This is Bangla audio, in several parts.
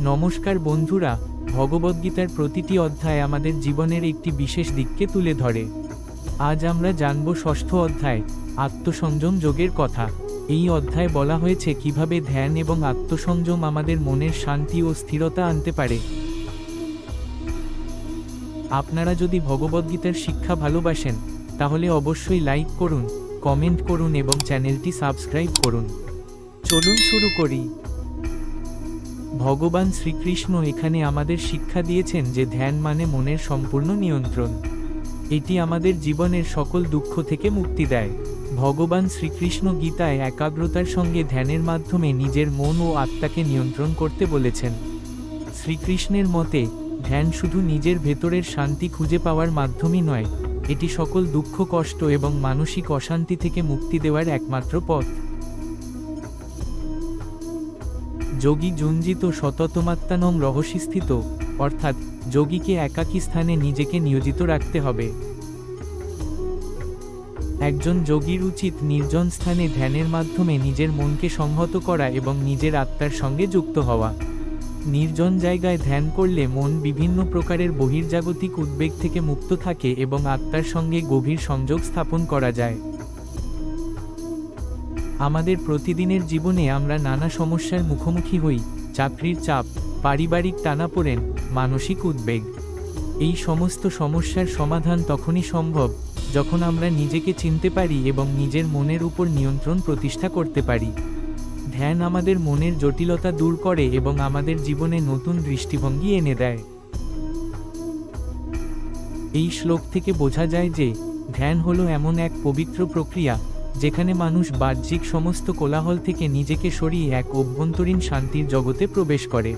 নমস্কার বন্ধুরা, ভগবদ্গীতার প্রতিটি অধ্যায় আমাদের জীবনের একটি বিশেষ দিককে তুলে ধরে। আজ আমরা জানব ষষ্ঠ অধ্যায়, আত্মসংযম যোগের কথা। এই অধ্যায় বলা হয়েছে কীভাবে ধ্যান এবং আত্মসংযম আমাদের মনের শান্তি ও স্থিরতা আনতে পারে। আপনারা যদি ভগবদ্গীতার শিক্ষা ভালোবাসেন, তাহলে অবশ্যই লাইক করুন, কমেন্ট করুন এবং চ্যানেলটি সাবস্ক্রাইব করুন। চলুন শুরু করি। ভগবান শ্রীকৃষ্ণ এখানে আমাদের শিক্ষা দিয়েছেন যে ধ্যান মানে মনের সম্পূর্ণ নিয়ন্ত্রণ। এটি আমাদের জীবনের সকল দুঃখ থেকে মুক্তি দেয়। ভগবান শ্রীকৃষ্ণ গীতায় একাগ্রতার সঙ্গে ধ্যানের মাধ্যমে নিজের মন ও আত্মাকে নিয়ন্ত্রণ করতে বলেছেন। শ্রীকৃষ্ণের মতে, ধ্যান শুধু নিজের ভেতরের শান্তি খুঁজে পাওয়ার মাধ্যমই নয়, এটি সকল দুঃখ, কষ্ট এবং মানসিক অশান্তি থেকে মুক্তি দেওয়ার একমাত্র পথ। যোগী জুঞ্জিত সততমাত্মানং রহস্যস্থিত, অর্থাৎ যোগীকে একাকী স্থানে নিজেকে নিয়োজিত রাখতে হবে। একজন যোগীর উচিত নির্জন স্থানে ধ্যানের মাধ্যমে নিজের মনকে সংহত করা এবং নিজের আত্মার সঙ্গে যুক্ত হওয়া। নির্জন জায়গায় ধ্যান করলে মন বিভিন্ন প্রকারের বহির্জাগতিক উদ্বেগ থেকে মুক্ত থাকে এবং আত্মার সঙ্গে গভীর সংযোগ স্থাপন করা যায়। আমাদের প্রতিদিনের জীবনে আমরা নানা সমস্যার মুখোমুখি হই, চাকরির চাপ, পারিবারিক টানাপোড়েন, মানসিক উদ্বেগ। এই সমস্ত সমস্যার সমাধান তখনই সম্ভব, যখন আমরা নিজেকে চিনতে পারি এবং নিজের মনের উপর নিয়ন্ত্রণ প্রতিষ্ঠা করতে পারি। ধ্যান আমাদের মনের জটিলতা দূর করে এবং আমাদের জীবনে নতুন দৃষ্টিভঙ্গি এনে দেয়। এই শ্লোক থেকে বোঝা যায় যে, ধ্যান হলো এমন এক পবিত্র প্রক্রিয়া যেখানে মানুষ বাহ্যিক সমস্ত কোলাহল থেকে নিজেকে সরিয়ে এক অভ্যন্তরীণ শান্তির জগতে প্রবেশ করে।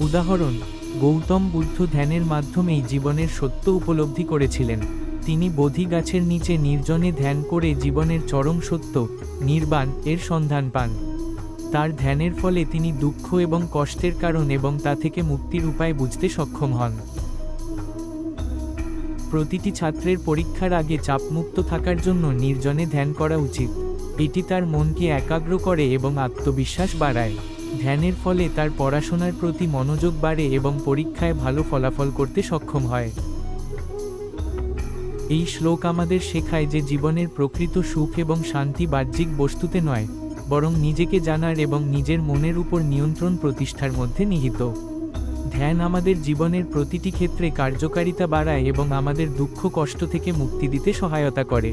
উদাহরণ, গৌতম বুদ্ধ ধ্যানের মাধ্যমেই জীবনের সত্য উপলব্ধি করেছিলেন। তিনি বোধি গাছের নিচে নির্জনে ধ্যান করে জীবনের চরম সত্য, নির্বাণ এর সন্ধান পান। তার ধ্যানের ফলে তিনি দুঃখ এবং কষ্টের কারণ এবং তা থেকে মুক্তির উপায় বুঝতে সক্ষম হন। প্রতিটি ছাত্রের পরীক্ষার আগে চাপমুক্ত থাকার জন্য নির্জনে ধ্যান করা উচিত। এটি তার মনকে একাগ্র করে এবং আত্মবিশ্বাস বাড়ায়। ধ্যানের ফলে তার পড়াশোনার প্রতি মনোযোগ বাড়ে এবং পরীক্ষায় ভালো ফলাফল করতে সক্ষম হয়। এই শ্লোক আমাদের শেখায় যে জীবনের প্রকৃত সুখ এবং শান্তি বাহ্যিক বস্তুতে নয়, বরং নিজেকে জানার এবং নিজের মনের উপর নিয়ন্ত্রণ প্রতিষ্ঠার মধ্যে নিহিত। ধ্যান আমাদের জীবনের প্রতিটি ক্ষেত্রে কার্যকারিতা বাড়ায় এবং আমাদের দুঃখ কষ্ট থেকে মুক্তি দিতে সহায়তা করে।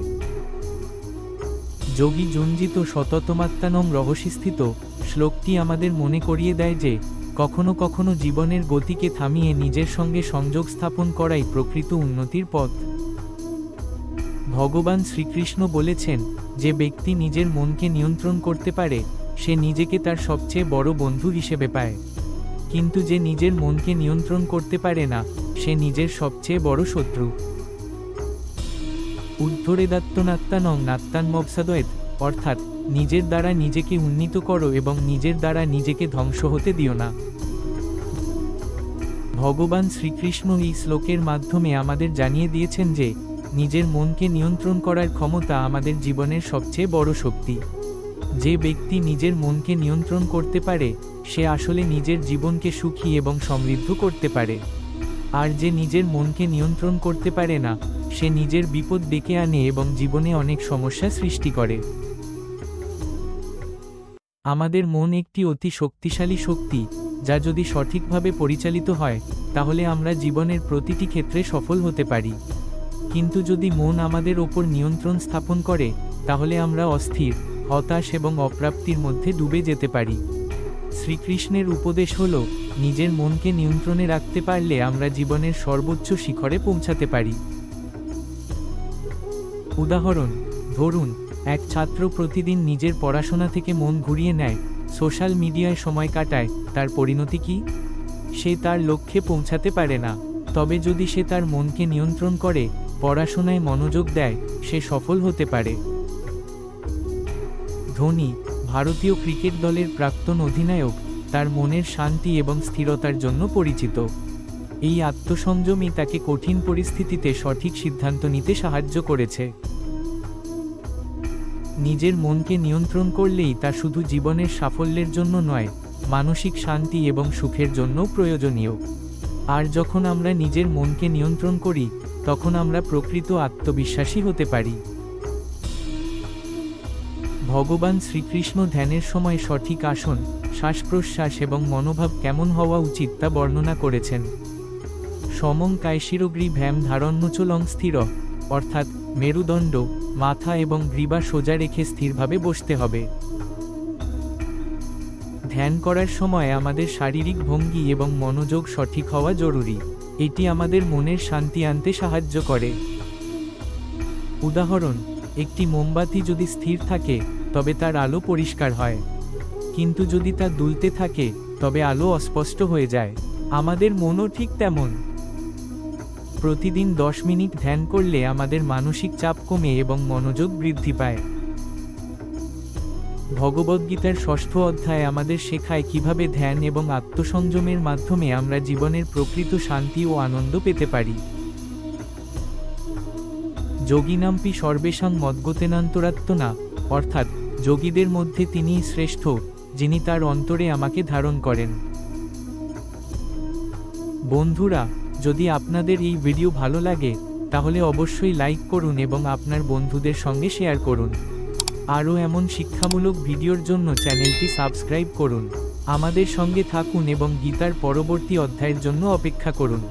যোগী জঞ্জিত সততমাত্মানম রহস্যস্থিত শ্লোকটি আমাদের মনে করিয়ে দেয় যে, কখনো কখনো জীবনের গতিকে থামিয়ে নিজের সঙ্গে সংযোগ স্থাপন করাই প্রকৃত উন্নতির পথ। ভগবান শ্রীকৃষ্ণ বলেছেন, যে ব্যক্তি নিজের মনকে নিয়ন্ত্রণ করতে পারে, সে নিজেকে তার সবচেয়ে বড় বন্ধু হিসেবে পায়। কিন্তু যে নিজের মনকে নিয়ন্ত্রণ করতে পারে না, সে নিজের সবচেয়ে বড় শত্রু। উদ্ধরেদাত্তনাত্মানং নাত্তান মবসাদয়েত, অর্থাৎ নিজের দ্বারা নিজেকে উন্নীত করো এবং নিজের দ্বারা নিজেকে ধ্বংস হতে দিও না। ভগবান শ্রীকৃষ্ণ এই শ্লোকের মাধ্যমে আমাদের জানিয়ে দিয়েছেন যে, নিজের মনকে নিয়ন্ত্রণ করার ক্ষমতা আমাদের জীবনের সবচেয়ে বড় শক্তি। যে ব্যক্তি নিজের মনকে নিয়ন্ত্রণ করতে পারে, সে আসলে নিজের জীবনকে সুখী এবং সমৃদ্ধ করতে পারে। আর যে নিজের মনকে নিয়ন্ত্রণ করতে পারে না, সে নিজের বিপদ ডেকে আনে এবং জীবনে অনেক সমস্যা সৃষ্টি করে। আমাদের মন একটি অতি শক্তিশালী শক্তি, যা যদি সঠিকভাবে পরিচালিত হয়, তাহলে আমরা জীবনের প্রতিটি ক্ষেত্রে সফল হতে পারি। কিন্তু যদি মন আমাদের ওপর নিয়ন্ত্রণ স্থাপন করে, তাহলে আমরা অস্থির হতাশ এবং অপ্রাপ্তির মধ্যে ডুবে যেতে পারি। শ্রীকৃষ্ণের উপদেশ হল, নিজের মনকে নিয়ন্ত্রণে রাখতে পারলে আমরা জীবনের সর্বোচ্চ শিখরে পৌঁছাতে পারি। উদাহরণ, ধরুন, এক ছাত্র প্রতিদিন নিজের পড়াশোনা থেকে মন ঘুরিয়ে নেয়, সোশ্যাল মিডিয়ায় সময় কাটায়, তার পরিণতি কি? সে তার লক্ষ্যে পৌঁছাতে পারে না, তবে যদি সে তার মনকে নিয়ন্ত্রণ করে, পড়াশোনায় মনোযোগ দেয়, সে সফল হতে পারে। ধোনি, ভারতীয় ক্রিকেট দলের প্রাক্তন অধিনায়ক, তার মনের শান্তি এবং স্থিরতার জন্য পরিচিত। এই আত্মসংযমই তাকে কঠিন পরিস্থিতিতে সঠিক সিদ্ধান্ত নিতে সাহায্য করেছে। নিজের মনকে নিয়ন্ত্রণ করলেই তা শুধু জীবনের সাফল্যের জন্য নয়, মানসিক শান্তি এবং সুখের জন্যও প্রয়োজনীয়। আর যখন আমরা নিজের মনকে নিয়ন্ত্রণ করি, তখন আমরা প্রকৃত আত্মবিশ্বাসী হতে পারি। ভগবান শ্রীকৃষ্ণ ধ্যানের সময় সঠিক আসন শ্বাস প্রশ্বাস এবং মনোভাব কেমন হওয়া উচিত তা বর্ণনা করেছেন। সমং কায়শিরগ্রী ভ্যাম ধারণ্যচলং স্থির, অর্থাৎ মেরুদণ্ড, মাথা এবং গ্রীবা সোজা রেখে স্থিরভাবে বসতে হবে। ধ্যান করার সময় আমাদের শারীরিক ভঙ্গি এবং মনোযোগ সঠিক হওয়া জরুরি, এটি আমাদের মনের শান্তি আনতে সাহায্য করে। উদাহরণ, একটি মোমবাতি যদি স্থির থাকে তবে তার আলো পরিষ্কার হয়। কিন্তু যদি তা দুলতে থাকে, তবে আলো অস্পষ্ট হয়ে যায়। আমাদের মনও ঠিক তেমন। প্রতিদিন দশ মিনিট ধ্যান করলে আমাদের মানসিক চাপ কমে এবং মনোযোগ বৃদ্ধি পায়। ভগবদ্গীতার ষষ্ঠ অধ্যায় আমাদের শেখায় কীভাবে ধ্যান এবং আত্মসংযমের মাধ্যমে আমরা জীবনের প্রকৃত শান্তি ও আনন্দ পেতে পারি। যোগিনাম্পি সর্বেশাং মদ্গতেনান্তরাত্মনা, অর্থাৎ যোগীদের মধ্যে তিনিই শ্রেষ্ঠ, যিনি তার অন্তরে আমাকে ধারণ করেন। বন্ধুরা, যদি আপনাদের এই ভিডিও ভালো লাগে, তাহলে অবশ্যই লাইক করুন এবং আপনার বন্ধুদের সঙ্গে শেয়ার করুন। আরও এমন শিক্ষামূলক ভিডিওর জন্য চ্যানেলটি সাবস্ক্রাইব করুন। আমাদের সঙ্গে থাকুন এবং গীতার পরবর্তী অধ্যায়ের জন্য অপেক্ষা করুন।